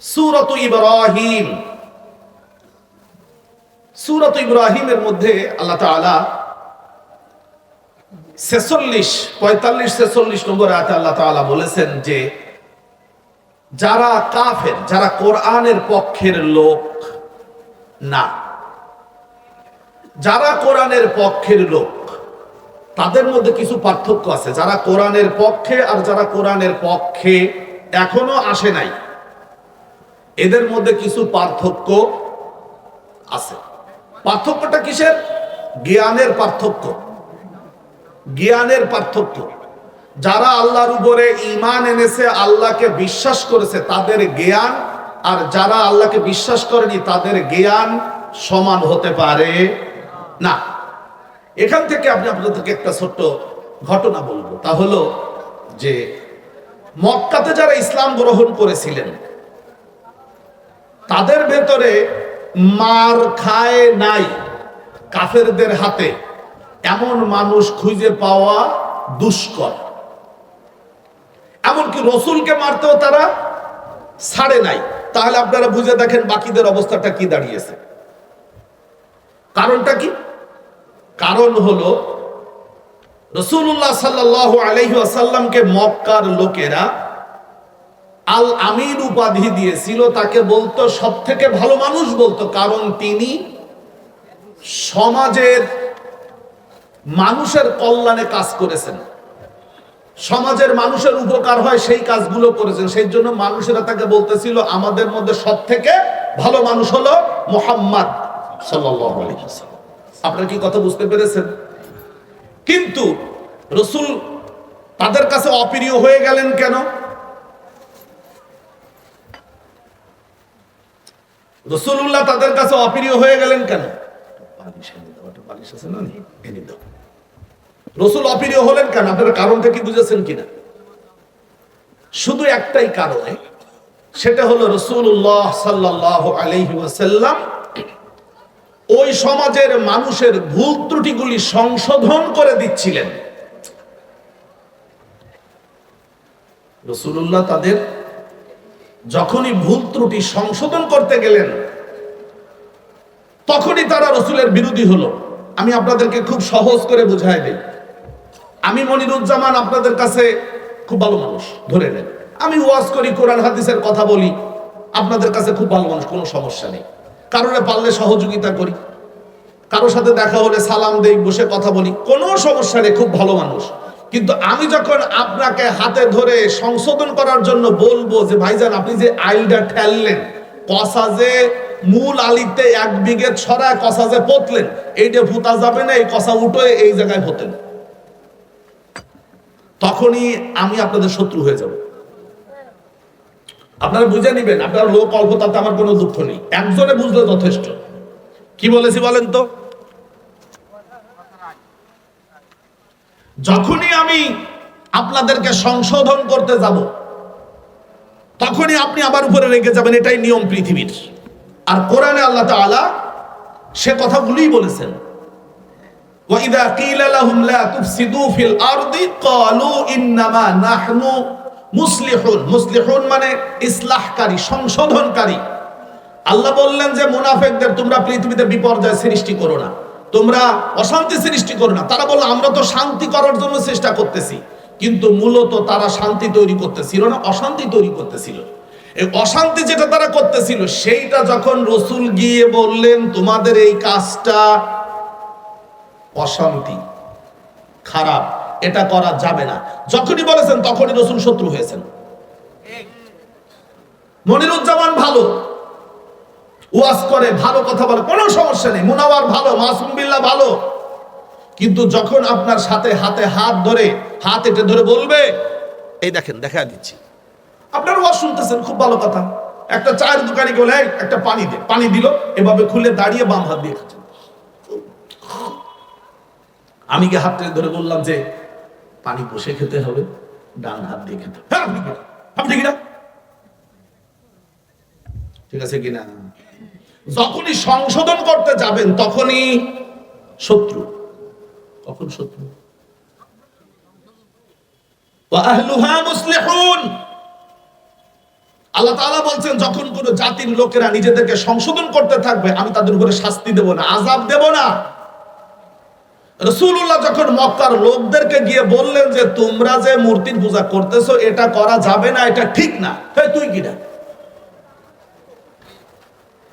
সুরত ইব্রাহিম। সুরত ইব্রাহিমের মধ্যে আল্লাহ তাআলা ছেচল্লিশ, পঁয়তাল্লিশ, ছেচল্লিশ নম্বর আয়াতে আল্লাহ তাআলা বলেছেন যে, যারা কাফের, যারা কোরআনের পক্ষের লোক না, যারা কোরআনের পক্ষের লোক, তাদের মধ্যে কিছু পার্থক্য আছে। যারা কোরআনের পক্ষে আর যারা কোরআনের পক্ষে এখনও আসে নাই। এদের মধ্যে কিছু পার্থক্য আছে। পার্থক্যটা কিসের? জ্ঞানের পার্থক্য। জ্ঞানের পার্থক্য। যারা আল্লাহর উপরে ইমান এনেছে, আল্লাহকে বিশ্বাস করেছে, তাদের জ্ঞান, আর যারা আল্লাহকে বিশ্বাস করেনি, তাদের জ্ঞান সমান হতে পারে না। এখান থেকে আপনি আপনাদেরকে একটা ছোট্ট ঘটনা বলব। তা হলো যে, মক্কাতে যারা ইসলাম গ্রহণ করেছিলেন তাদের ভেতরে মার খায় নাই কাফেরদের হাতে। এমন মানুষ খুঁজে পাওয়া দুষ্কর। এমনকি রসুলকে মারতেও তারা ছাড়ে নাই। তাহলে আপনারা বুঝে দেখেন বাকিদের অবস্থাটা কি দাঁড়িয়েছে। কারণটা কি? কারণ হলো রসুল্লাহ সাল্লাহ আলহি আসাল্লামকে মক্কার লোকেরা আল আমিন উপাধি দিয়েছিল, তাকে বলতো সব থেকে ভালো মানুষ বলতো, কারণ তিনি সমাজের মানুষের কল্যাণে কাজ করেছেন। সমাজের মানুষের উপকার হয়, সেই কাজগুলো করেছেন। সেই জন্য মানুষেরা তাকে বলতেছিল, আমাদের মধ্যে সব থেকে ভালো মানুষ হলো মোহাম্মদ আপনারা কি কথা বুঝতে পেরেছেন? কিন্তু রসুল তাদের কাছে অপ্রিয় হয়ে গেলেন কেন? রসুল্লাহ তাদের কাছে অপ্রিয় হয়ে গেলেন কেন? রসুল অপ্রিয় হলেন কেন? আপনারা কারণটা কি বুঝেছেন কিনা? শুধু একটাই কারণে, সেটা হলো রসুল্লাহ সাল্লাহ আলহি ওই সমাজের মানুষের ভুল ত্রুটিগুলি সংশোধন করে দিচ্ছিলেন। রসুল্লাহ তাদের যখনই ভুল ত্রুটি সংশোধন করতে গেলেন, তখনই তারা রসুলের বিরোধী হলো। আমি আপনাদেরকে খুব সহজ করে বুঝাই দিই। আমি মনিরুজ্জামান আপনাদের কাছে খুব ভালো মানুষ, ধরে নেন। আমি ওয়াজ করি, কোরআন, হাদিসের কথা বলি, আপনাদের কাছে খুব ভালো মানুষ, কোনো সমস্যা নেই। কারোরে পারলে সহযোগিতা করি। কারোর সাথে দেখা হলে সালাম দেই, বসে কথা বলি, কোনো সমস্যা নেই, খুব ভালো মানুষ। কিন্তু আমি যখন আপনাকে হাতে ধরে সংশোধন করার জন্য বলব যে, ভাইজান, আপনি যে আইলটা ঠেললেন কষা যে মূল আলিতে এক বিঘে ছড়ায় যে পতলেন, এইটা ফুতা যাবে না, এই কষা উঠে এই জায়গায় হতেন তখনই আমি আপনাদের শত্রু হয়ে যাব। আপনারা বুঝে নিবেন, আপনার লোক অল্প তাতে আমার কোনো দুঃখ নেই। একজনে বুঝলে যথেষ্ট। কি বলেছি বলেন তো? যখনই আমি আপনাদেরকে সংশোধন করতে যাব তখনই আপনি আমার উপরে রেগে যাবেন এটাই নিয়ম পৃথিবীর আর কোরআনে আল্লাহ তাআলা সে কথাগুলোই বলেছেন وَإِذَا قِيلَ لَهُمْ لَا تُفْسِدُوا فِي الْأَرْضِ قَالُوا إِنَّمَا نَحْنُ মুসলিহুন মুসলিহুন মানে ইসলাহকারী সংশোধনকারী আল্লাহ বললেন যে মুনাফেকদের তোমরা পৃথিবীতে বিপর্যয় সৃষ্টি করো না তোমরা অশান্তি সৃষ্টি করো না। তারা বলল, আমরা তো শান্তি করার জন্য চেষ্টা করতেছি। কিন্তু মূলত তারা শান্তি তৈরি করতেছিল না, অশান্তি তৈরি করতেছিল। এই অশান্তি যেটা তারা করতেছিল, সেইটা যখন রসুল গিয়ে বললেন, তোমাদের এই কাজটা অশান্তি, খারাপ, এটা করা যাবে না। যখনই বলেছেন, তখনই রসুল শত্রু হয়েছেন। মনিরুজ্জামান ভালো। ওয়াজ করে ভালো কথা বলে কোনো সমস্যা নেই। মুনাওয়ার ভালো মাসুম বিল্লাহ ভালো। কিন্তু যখন আপনার সাথে হাতে হাত ধরে হাত এটে ধরে বলবে এই দেখেন দেখা দিচ্ছি। আপনার ওয়াজ শুনতেছেন খুব ভালো কথা। একটা চায়ের দোকানে বলে একটা পানি দে পানি দিল এভাবে খুলে দাঁড়িয়ে বাম হাত দিয়ে খাচ্ছেন আমি গিয়ে হাত ধরে বললাম যে পানি বসে খেতে হবে ডান হাত দিয়ে খেতে হবে। হ্যাঁ, আপনি কিনা ঠিক আছে কিনা যখনই সংশোধন করতে যাবেন, তখনই শত্রু। কখন শত্রু? আল্লাহ তাআলা বলছেন, যখন কোন জাতির লোকেরা নিজেদেরকে সংশোধন করতে থাকবে, আমি তাদের উপরে শাস্তি দেব না আজাব দেব না। রসুল্লাহ যখন মক্কার লোকদেরকে গিয়ে বললেন যে, তোমরা যে মূর্তির পূজা করতেছো, এটা করা যাবে না, এটা ঠিক না। তুই কিনা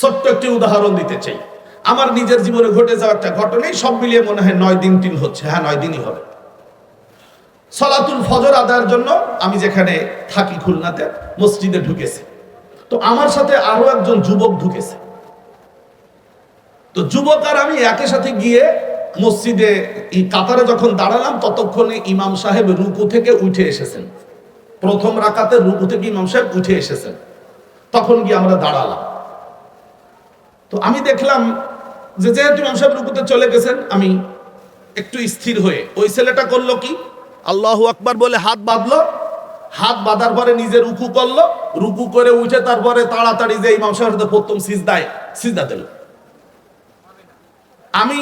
ছোট্ট একটি উদাহরণ দিতে চাই। আমার নিজের জীবনে ঘটে যাওয়া একটা ঘটনাই সব মিলিয়ে মনে হয় নয় দিন, তিন হচ্ছে। হ্যাঁ নয় দিনই হবে। সলাতুল ফজর আদায়ের জন্য আমি যেখানে থাকি খুলনাতে, মসজিদে ঢুকেছে। তো আমার সাথে আরও একজন যুবক ঢুকেছে। তো যুবক আর আমি একই সাথে গিয়ে মসজিদে, এই কাতারে যখন দাঁড়ালাম, ততক্ষণে ইমাম সাহেব রুকু থেকে উঠে এসেছেন। প্রথম রাকাতে রুকু থেকে ইমাম সাহেব উঠে এসেছেন। তখন গিয়ে আমরা দাঁড়ালাম। তো আমি দেখলাম যে যেহেতু ইমাম সাহেব রুকুতে চলে গেছেন, আমি একটু স্থির হয়ে, ওই ছেলেটা করল কি? আল্লাহ আকবার বলে হাত বাঁধলো, হাত বাঁধার পরে নিজে রুকু করল, রুকু করে উঠে তারপরে তাড়াতাড়ি যে ইমাম সাহেব প্রথম সিজদায়, সিজদা দিল। আমি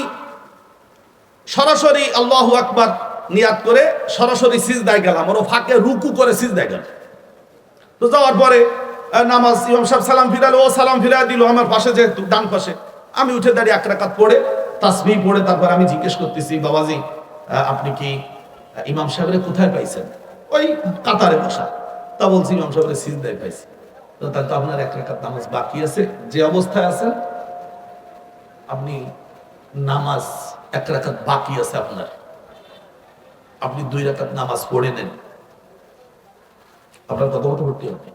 সরাসরি আল্লাহু আকবার নিয়াত করে সরাসরি সিজদায় গেলাম, ওর ফাঁকে রুকু করে সিজদায় গেল তো যাওয়ার পরে নামাজ, ইমাম সাহেব সালাম ফিরালো, ও সালাম ফিরা দিল আমার পাশে যেহেতু ডান পাশে। আমি উঠে দাঁড়িয়ে এক রাকাত পড়ে তাসবি পড়ে, তারপর আমি জিজ্ঞেস করতেছি, বাবাজি আপনি কি ইমাম সাহেবের কোথায় পাইছেন? ওই কাতারে বসা। তা বলছি, ইমাম সাহেবের সিজদায় পাইছি। তাহলে তো আপনার এক রাকাত নামাজ বাকি আছে, যে অবস্থায় আছেন, আপনি নামাজ এক রাকাত বাকি আছে আপনার। আপনি দুই রাকাত নামাজ পড়ে নেন। আপনার কত মতো ভর্তি হবে।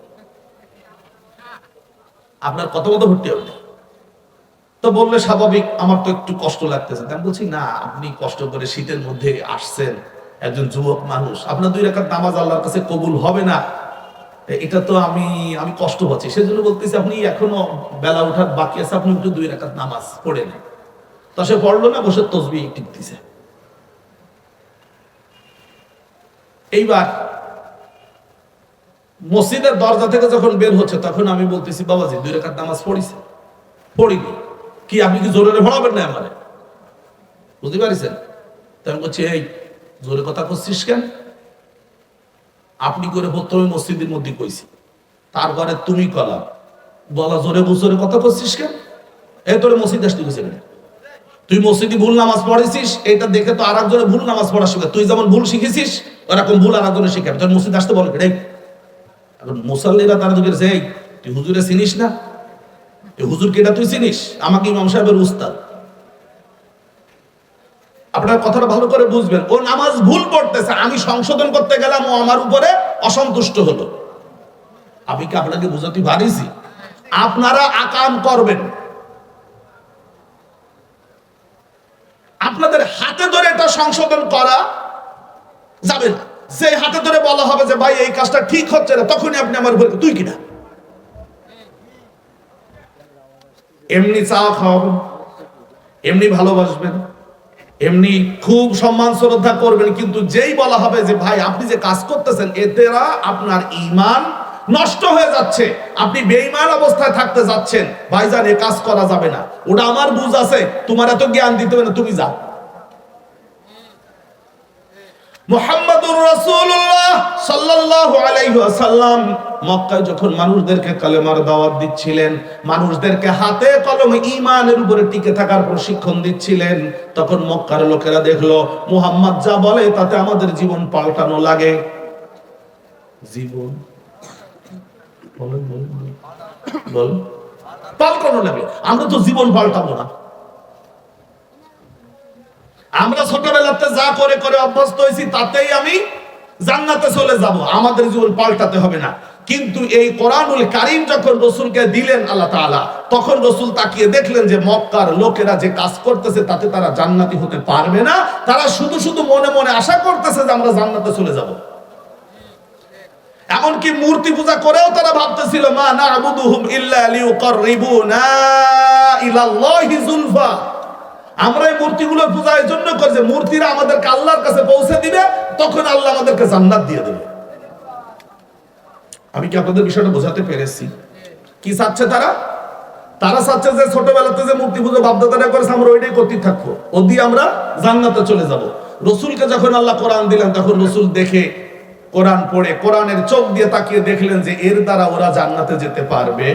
আপনার কত মতো ভর্তি হবে। তো বললে স্বাভাবিক, আমার তো একটু কষ্ট লাগতেছে। আমি বলছি, না, আপনি কষ্ট করে শীতের মধ্যে আসছেন, একজন যুবক মানুষ। আপনার দুই রাকাত নামাজ আল্লাহর কাছে কবুল হবে না। এটা তো আমি আমি কষ্ট পাচ্ছি। সেজন্য বলতেছি, আপনি এখনও বেলা ওঠার বাকি আছে, আপনি একটু দুই রাকাত নামাজ পড়ে নেন তা সে পড়ল না, বসে তসবি টিপতেছে। এইবার মসজিদের দরজা থেকে যখন বের হচ্ছে, তখন আমি বলতেছি, বাবাজি, দুই রেখার নামাজ পড়িছে। পড়িনি। কি, আপনি কি জোরে ভরাবেন না আমারে? বুঝতে পারিছেন? তাই বলছি, এই, জোরে কথা করছিস কেন? আপনি করে প্রথমে মসজিদের মধ্যে কইছি। তারপরে তুমি কলা। বলা, জোরে বুঝরে কথা করছিস কেন? এই তোরে মসজিদ আসতে গেছে তুই মসজিদে ভুল নামাজ পড়েছিস, এটা দেখে তো আর একজনে ভুল নামাজ পড়া শিখে তুই যেমন ভুল শিখেছিস, ওরকম ভুল আর একজনে শিখাবে। তোর মসজিদ আসতে বলে, রে মুসল্লিরা এই, তুই হুজুরে চিনিস না? এই হুজুর কেটা তুই চিনিস? আমাকে ইমাম সাহেবের উস্তাদ। আপনার কথাটা ভালো করে বুঝবেন। ও নামাজ ভুল পড়তেছে, আমি সংশোধন করতে গেলাম, ও আমার উপরে অসন্তুষ্ট হলো। আমি কি আপনাকে বুঝাতে পারিছি? আপনারা আকাম করবেন। আপনাদের হাতে ধরে এটা সংশোধন করা যাবে না। যে হাতে ধরে বলা হবে যে, ভাই, এই কাজটা ঠিক হচ্ছে না, তখনই আপনি আমার বলবেন তুই কিনা এমনি চা খাওয়াবেন, এমনি ভালোবাসবেন, এমনি খুব সম্মান শ্রদ্ধা করবেন, কিন্তু যেই বলা হবে যে, ভাই, আপনি যে কাজ করতেছেন এতেরা আপনার ইমান নষ্ট হয়ে যাচ্ছে, আপনি বেইমান অবস্থায় থাকতে যাচ্ছেন, ভাইজান, এ কাজ করা যাবে না। ওটা আমার বুঝ আছে, তোমার এত জ্ঞান দিতে হবে না, তুমি যাও। মুহাম্মাদুর রাসূলুল্লাহ সাল্লাল্লাহু আলাইহি ওয়াসাল্লাম মক্কায় যখন মানুষদেরকে কালেমার দাওয়াত দিচ্ছিলেন, মানুষদেরকে হাতে কলমে ঈমানের উপরে টিকে থাকার প্রশিক্ষণ দিচ্ছিলেন, তখন মক্কার লোকেরা দেখল, মুহাম্মদ যা বলে তাতে আমাদের জীবন পাল্টানো লাগে। জীবন? বল বলেন। বলেন। পাল্টানো লাগে। আমরা তো জীবন পাল্টাবো না। আমরা ছোটবেলাতে যা করে করে অভ্যস্ত হয়েছি, তাতেই আমি জান্নাতে চলে যাব। আমাদের জীবন পাল্টাতে হবে না। কিন্তু এই কোরআনুল কারিম যখন রসুলকে দিলেন আল্লাহ তাআলা, তখন রসুল তাকিয়ে দেখলেন যে মক্কার লোকেরা যে কাজ করতেছে, তাতে তারা জান্নাতি হতে পারবে না। তারা শুধু শুধু মনে মনে আশা করতেছে যে আমরা জান্নাতে চলে যাব। এমনকি মূর্তি পূজা করেও তারা ভাবতেছিল, মা না আবুদুহুম ইল্লা ইলাল্লাহি যুলফা আমরা এই মূর্তিগুলোর পূজা এই জন্য করি যে মূর্তিরা আমাদেরকে আল্লাহর কাছে পৌঁছে দিবে, তখন আল্লাহ আমাদেরকে জান্নাত দিয়ে দেবে। আমি কি আপনাদের বিষয়টা বোঝাতে পেরেছি? কি চাচ্ছে তারা? তারা চাচ্ছে যে ছোটবেলাতে যে মূর্তি পুজো বাধ্যতাটা করেছে, আমরা ওইটাই করতে থাকব। ও দিয়ে আমরা জান্নাতে চলে যাব। রসুলকে যখন আল্লাহ কোরআন দিলেন, তখন রসুল দেখে কোরআন পড়ে, কোরআনের চোখ দিয়ে তাকিয়ে দেখলেন যে এর দ্বারা ওরা জান্নাতে যেতে পারবে।